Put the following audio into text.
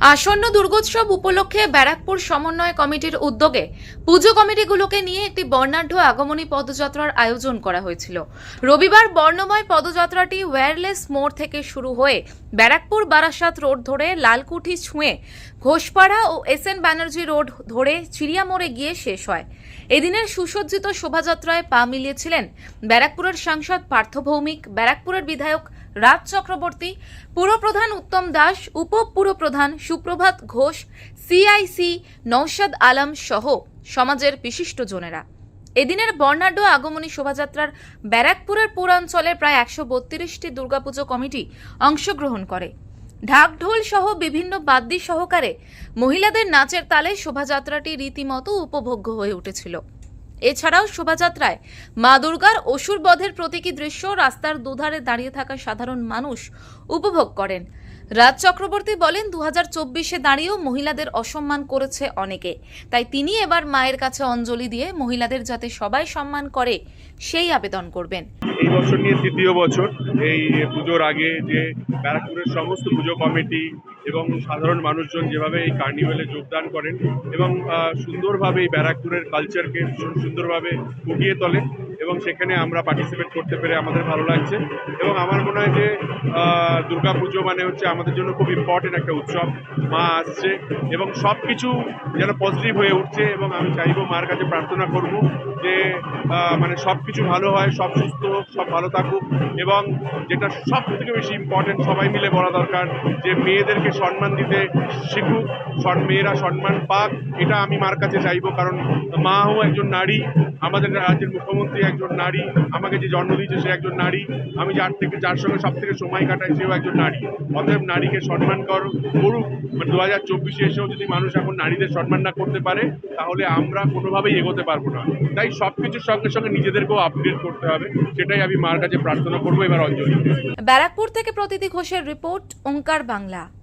আসন্ন দুর্গোৎসব উপলক্ষে ব্যারাকপুর সমন্বয় কমিটির উদ্যোগে পুজো কমিটিগুলোকে নিয়ে একটি বর্ণাঢ্য আগমনী পদযাত্রার আয়োজন করা হয়েছিল। রবিবার বর্ণময় পদযাত্রাটি ওয়্যারলেস মোড় থেকে শুরু হয়ে ব্যারাকপুর বারাসাত রোড ধরে লালকুঠি ছুঁয়ে ঘোষপাড়া ও এস এন ব্যানার্জি রোড ধরে চিড়িয়া মোড়ে গিয়ে শেষ হয়। এদিনের সুসজ্জিত শোভাযাত্রায় পা মিলিয়েছিলেন ব্যারাকপুরের সাংসদ পার্থ ভৌমিক ব্যারাকপুরের বিধায়ক রাজ চক্রবর্তী পুরপ্রধান উত্তম দাস উপপুরপ্রধান সুপ্রভাত ঘোষ সিআইসি নৌশাদ আলম সহ সমাজের বিশিষ্টজনেরা এদিনের বর্ণাঢ্য আগমনী শোভাযাত্রার ব্যারাকপুরের পৌরাঞ্চলের প্রায় একশো বত্রিশটি দুর্গাপুজো কমিটি অংশগ্রহণ করে। ঢাকঢোল সহ বিভিন্ন বাদ্যি সহকারে মহিলাদের নাচের তালে শোভাযাত্রাটি রীতিমতো উপভোগ্য হয়ে উঠেছিল। এছাড়াও শোভাযাত্রায় মা দুর্গার অসুর বধের প্রতীকী দৃশ্য রাস্তার দুধারে দাঁড়িয়ে থাকা সাধারণ মানুষ উপভোগ করেন। রাজ চক্রবর্তী বলেন দু হাজার চব্বিশে দাঁড়িয়েও মহিলাদের অসম্মান করেছে অনেকে। তাই তিনি এবার মায়ের কাছে অঞ্জলি দিয়ে মহিলাদের যাতে সবাই সম্মান করে, সেই আবেদন করবেন। এই বছর নিয়ে তৃতীয় বছর, এই পুজোর আগে যে ব্যারাকপুরের সমস্ত পুজো কমিটি এবং সাধারণ মানুষজন যেভাবে এই কার্নিভেলে যোগদান করেন এবং সুন্দরভাবে এই ব্যারাকপুরের কালচারকে ভীষণ সুন্দরভাবে ফুটিয়ে তোলেন এবং সেখানে আমরা পার্টিসিপেট করতে পেরে আমাদের ভালো লাগছে। এবং আমার মনে হয় যে দুর্গা পুজো মানে হচ্ছে আমাদের জন্য খুব ইম্পর্টেন্ট একটা উৎসব। মা আসছে এবং সব কিছু যেন পজিটিভ হয়ে উঠছে এবং আমি চাইব মার কাছে প্রার্থনা করব যে মানে সব কিছু ভালো হয়, সব সুস্থ সব ভালো থাকুক এবং যেটা সব থেকে বেশি ইম্পর্টেন্ট সবাই মিলে বলা দরকার যে, মেয়েদেরকে সম্মান দিতে শিখুক মেয়েরা সম্মান পাক, এটা আমি মার কাছে চাইব। কারণ মাও একজন নারী, আমাদের রাজ্যের মুখ্যমন্ত্রী একজন নারী, আমাকে যে জন্ম দিয়েছে সে একজন নারী, আমি যার থেকে, যার সঙ্গে সব থেকে সময় কাটাই সেও একজন নারী। অতএব নারীকে সম্মান কর, করুক। মানে দু হাজার চব্বিশে এসেও যদি মানুষ এখন নারীদের সম্মান না করতে পারে, তাহলে আমরা কোনোভাবেই এগোতে পারব না। তাই সব কিছুর সঙ্গে সঙ্গে নিজেদেরকেও আপডেট করতে হবে। সেটাই আমি মার কাছে প্রার্থনা করব, এবার অঞ্জলি। ব্যারাকপুর থেকে প্রতীতি ঘোষের রিপোর্ট, ওঙ্কার বাংলা।